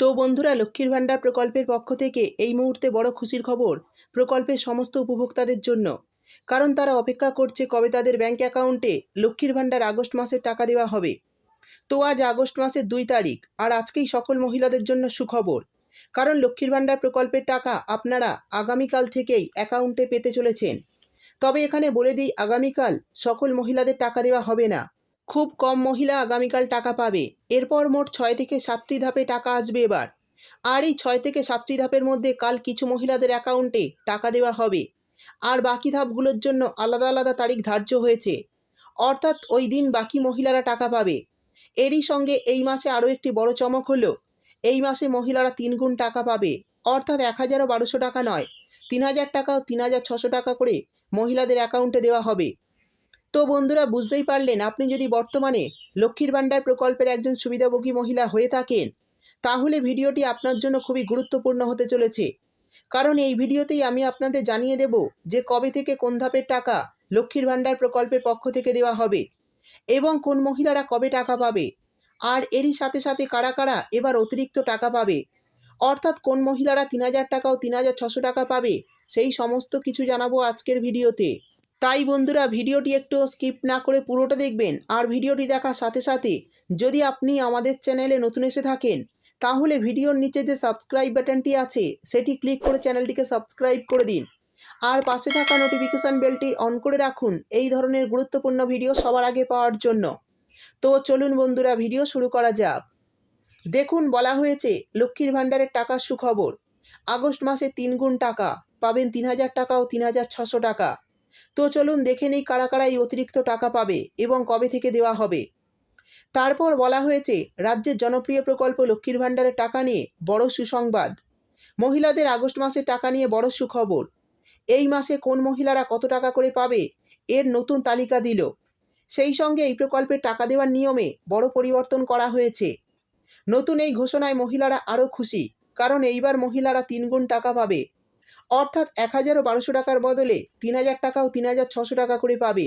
তো বন্ধুরা, লক্ষ্মীর ভাণ্ডার প্রকল্পের পক্ষ থেকে এই মুহূর্তে বড় খুশির খবর প্রকল্পের সমস্ত উপভোক্তাদের জন্য। কারণ তারা অপেক্ষা করছে কবে তাদের ব্যাঙ্ক অ্যাকাউন্টে লক্ষ্মীর ভাণ্ডার আগস্ট মাসের টাকা দেওয়া হবে। তো আজ আগস্ট মাসের দুই তারিখ, আর আজকেই সকল মহিলাদের জন্য সুখবর। কারণ লক্ষ্মীর ভাণ্ডার প্রকল্পের টাকা আপনারা আগামীকাল থেকেই অ্যাকাউন্টে পেতে চলেছেন। তবে এখানে বলে দিই, আগামীকাল সকল মহিলাদের টাকা দেওয়া হবে না। খুব কম মহিলা আগামীকাল টাকা পাবে। এরপর মোট ছয় থেকে সাতটি ধাপে টাকা আসবে এবার। আর এই ছয় থেকে সাতটি ধাপের মধ্যে কাল কিছু মহিলাদের অ্যাকাউন্টে টাকা দেওয়া হবে। আর বাকি ধাপগুলোর জন্য আলাদা আলাদা তারিখ ধার্য হয়েছে। অর্থাৎ ওই দিন বাকি মহিলারা টাকা পাবে। এরই সঙ্গে এই মাসে আরও একটি বড় চমক হলো, এই মাসে মহিলারা তিন গুণ টাকা পাবে। অর্থাৎ এক হাজারও বারোশো টাকা নয়, তিন হাজার টাকা ও তিন হাজার ছশো টাকা করে মহিলাদের অ্যাকাউন্টে দেওয়া হবে। তো বন্ধুরা, বুঝতেই পারলেন, আপনি যদি বর্তমানে লক্ষ্মীর ভাণ্ডার প্রকল্পের একজন সুবিধাভোগী মহিলা হয়ে থাকেন, তাহলে ভিডিওটি আপনার জন্য খুবই গুরুত্বপূর্ণ হতে চলেছে। কারণ এই ভিডিওতেই আমি আপনাদের জানিয়ে দেব যে কবে থেকে কোন ধাপের টাকা লক্ষ্মীর ভাণ্ডার প্রকল্পের পক্ষ থেকে দেওয়া হবে এবং কোন মহিলারা কবে টাকা পাবে, আর এরই সাথে সাথে কারা কারা এবার অতিরিক্ত টাকা পাবে, অর্থাৎ কোন মহিলারা তিন হাজার টাকা ও তিন হাজার ছশো টাকা পাবে, সেই সমস্ত কিছু জানাব আজকের ভিডিওতে। তাই বন্ধুরা ভিডিওটি একটু স্কিপ না করে পুরোটা দেখবেন আর ভিডিওটি দেখার সাথে সাথে যদি আপনি আমাদের চ্যানেলে নতুন এসে থাকেন, তাহলে ভিডিওর নিচে যে সাবস্ক্রাইব বাটনটি আছে, সেটি ক্লিক করে চ্যানেলটিকে সাবস্ক্রাইব করে দিন। আর পাশে থাকা নোটিফিকেশান বেলটি অন করে রাখুন এই ধরনের গুরুত্বপূর্ণ ভিডিও সবার আগে পাওয়ার জন্য। তো চলুন বন্ধুরা ভিডিও শুরু করা যাক। দেখুন, বলা হয়েছে লক্ষ্মীর ভাণ্ডারের টাকার সুখবর। আগস্ট মাসে তিন গুণ টাকা, পাবেন তিন হাজার টাকা ও তিন হাজার ছশো টাকা। তো চলুন দেখে নেই কারা কারা এই অতিরিক্ত টাকা পাবে এবং কবে থেকে দেওয়া হবে। তারপর বলা হয়েছে, রাজ্যের জনপ্রিয় প্রকল্প লক্ষ্মীর ভাণ্ডারের টাকা নিয়ে বড় সুসংবাদ। মহিলাদের আগস্ট মাসে টাকা নিয়ে বড় সুখবর। এই মাসে কোন মহিলারা কত টাকা করে পাবে, এর নতুন তালিকা দিল। সেই সঙ্গে এই প্রকল্পের টাকা দেওয়ার নিয়মে বড় পরিবর্তন করা হয়েছে। নতুন এই ঘোষণায় মহিলারা আরও খুশি, কারণ এইবার মহিলারা তিন গুণ টাকা পাবে। অর্থাৎ এক হাজারও বারোশো টাকার বদলে তিন হাজার টাকাও তিন হাজার ছশো টাকা করে পাবে।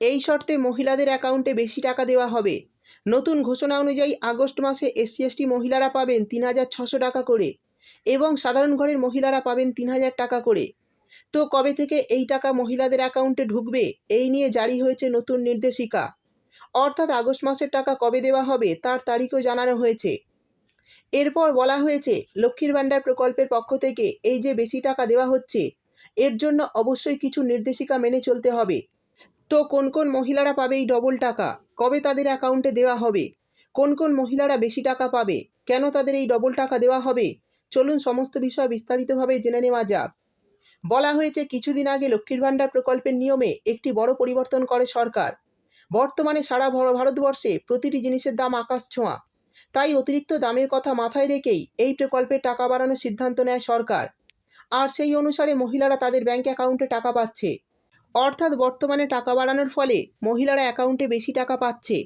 এই শর্তে মহিলাদের অ্যাকাউন্টে বেশি টাকা দেওয়া হবে। নতুন ঘোষণা অনুযায়ী আগস্ট মাসে এসসি এসটি মহিলারা পাবেন তিন হাজার ছশো টাকা করে এবং সাধারণ ঘরের মহিলারা পাবেন তিন হাজার টাকা করে। তো কবে থেকে এই টাকা মহিলাদের অ্যাকাউন্টে ঢুকবে, এই নিয়ে জারি হয়েছে নতুন নির্দেশিকা। অর্থাৎ আগস্ট মাসের টাকা কবে দেওয়া হবে, তার তারিখও জানানো হয়েছে। এরপর বলা হয়েছে, লক্ষ্মীর ভাণ্ডার প্রকল্পের পক্ষ থেকে এই যে বেশি টাকা দেওয়া হচ্ছে, এর জন্য অবশ্যই কিছু নির্দেশিকা মেনে চলতে হবে। তো কোন কোন মহিলারা পাবে এই ডবল টাকা? কবে তাদের অ্যাকাউন্টে দেওয়া হবে? কোন কোন মহিলারা বেশি টাকা পাবে? কেন তাদের এই ডবল টাকা দেওয়া হবে? চলুন সমস্ত বিষয় বিস্তারিতভাবে জেনে নেওয়া যাক। বলা হয়েছে, কিছুদিন আগে লক্ষ্মীর ভাণ্ডার প্রকল্পের নিয়মে একটি বড় পরিবর্তন করে সরকার। বর্তমানে সারা ভারতবর্ষে প্রতিটি জিনিসের দাম আকাশ ছোঁয়া। তাই অতিরিক্ত দামের কথা মাথায় রেখেই এই প্রকল্পে টাকা বাড়ানোর সিদ্ধান্ত নেয় সরকার। আর সেই অনুসারে মহিলারা তাদের ব্যাংক অ্যাকাউন্টে টাকা পাচ্ছে। অর্থাৎ বর্তমানে টাকা বাড়ানোর ফলে মহিলারা অ্যাকাউন্টে বেশি টাকা পাচ্ছে।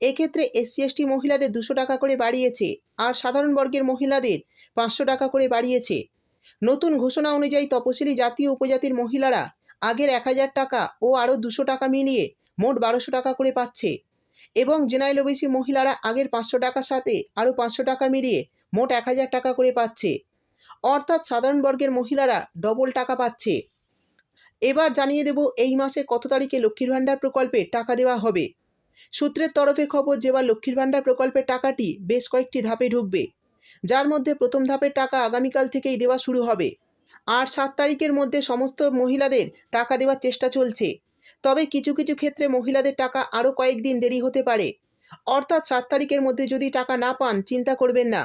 এক্ষেত্রে এসসি, এসটি মহিলাদের দুশো টাকা করে বাড়িয়েছে আর সাধারণ বর্গের মহিলাদের পাঁচশো টাকা করে বাড়িয়েছে। নতুন ঘোষণা অনুযায়ী তপশিলি জাতি উপজাতির মহিলারা আগের এক হাজার টাকা ও আরও দুশো টাকা মিলিয়ে মোট বারোশো টাকা করে পাচ্ছে। এবং জেনারেল ওবিসি মহিলারা আগের পাঁচশো টাকার সাথে আরও পাঁচশো টাকা মিলিয়ে মোট এক হাজার টাকা করে পাচ্ছে। অর্থাৎ সাধারণ বর্গের মহিলারা ডবল টাকা পাচ্ছে। এবার জানিয়ে দেব এই মাসে কত তারিখে লক্ষ্মীর ভাণ্ডার প্রকল্পে টাকা দেওয়া হবে। সূত্রের তরফে খবর যেবার লক্ষ্মীর ভাণ্ডার প্রকল্পের টাকাটি বেশ কয়েকটি ধাপে ঢুকবে। যার মধ্যে প্রথম ধাপের টাকা আগামীকাল থেকেই দেওয়া শুরু হবে। আর সাত তারিখের মধ্যে সমস্ত মহিলাদের টাকা দেওয়ার চেষ্টা চলছে। তবে কিছু কিছু ক্ষেত্রে মহিলাদের টাকা আরও কয়েকদিন দেরি হতে পারে। অর্থাৎ সাত তারিখের মধ্যে যদি টাকা না পান, চিন্তা করবেন না।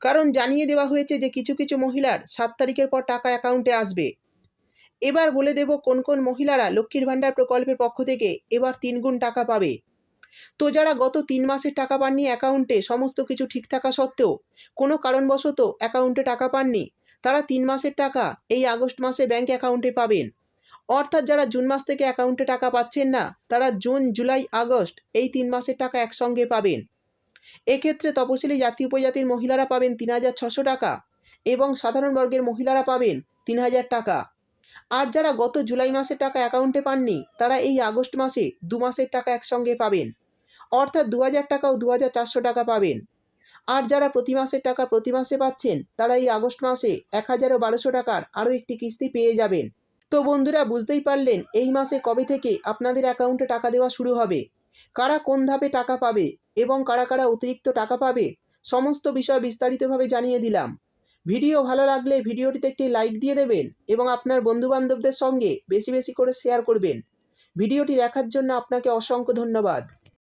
কারণ জানিয়ে দেওয়া হয়েছে যে কিছু কিছু মহিলার সাত তারিখের পর টাকা অ্যাকাউন্টে আসবে। এবার বলে দেব কোন কোন মহিলারা লক্ষ্মীর ভাণ্ডার প্রকল্পের পক্ষ থেকে এবার তিন গুণ টাকা পাবে। তো যারা গত তিন মাসের টাকা পাননি অ্যাকাউন্টে, সমস্ত কিছু ঠিক থাকা সত্ত্বেও, কোনো কারণবশত অ্যাকাউন্টে টাকা পাননি, তারা তিন মাসের টাকা এই আগস্ট মাসে ব্যাংক অ্যাকাউন্টে পাবেন। অর্থাৎ যারা জুন মাস থেকে অ্যাকাউন্টে টাকা পাচ্ছেন না, তারা জুন, জুলাই, আগস্ট এই তিন মাসের টাকা একসঙ্গে পাবেন। এক্ষেত্রে তপশিলি জাতি উপজাতির মহিলারা পাবেন তিন হাজার ছশো টাকা এবং সাধারণ বর্গের মহিলারা পাবেন তিন হাজার টাকা। আর যারা গত জুলাই মাসের টাকা অ্যাকাউন্টে পাননি, তারা এই আগস্ট মাসে দু মাসের টাকা একসঙ্গে পাবেন। অর্থাৎ দু হাজার টাকা ও দু হাজার চারশো টাকা পাবেন। আর যারা প্রতি মাসের টাকা প্রতি মাসে পাচ্ছেন, তারা এই আগস্ট মাসে এক হাজার ও বারোশো টাকার আরও একটি কিস্তি পেয়ে যাবেন। তো বন্ধুরা বুঝতেই পারলেন, এই মাসে কবে থেকে আপনাদের অ্যাকাউন্টে টাকা দেওয়া শুরু হবে? কারা কোন ধাপে টাকা পাবে এবং কারা কারা অতিরিক্ত টাকা পাবে? সমস্ত বিষয় বিস্তারিতভাবে জানিয়ে দিলাম। ভিডিও ভালো লাগলে ভিডিওটিতে একটি লাইক দিয়ে দেবেন এবং আপনার বন্ধুবান্ধবদের সঙ্গে বেশি বেশি করে শেয়ার করবেন। ভিডিওটি দেখার জন্য আপনাকে অসংখ্য ধন্যবাদ।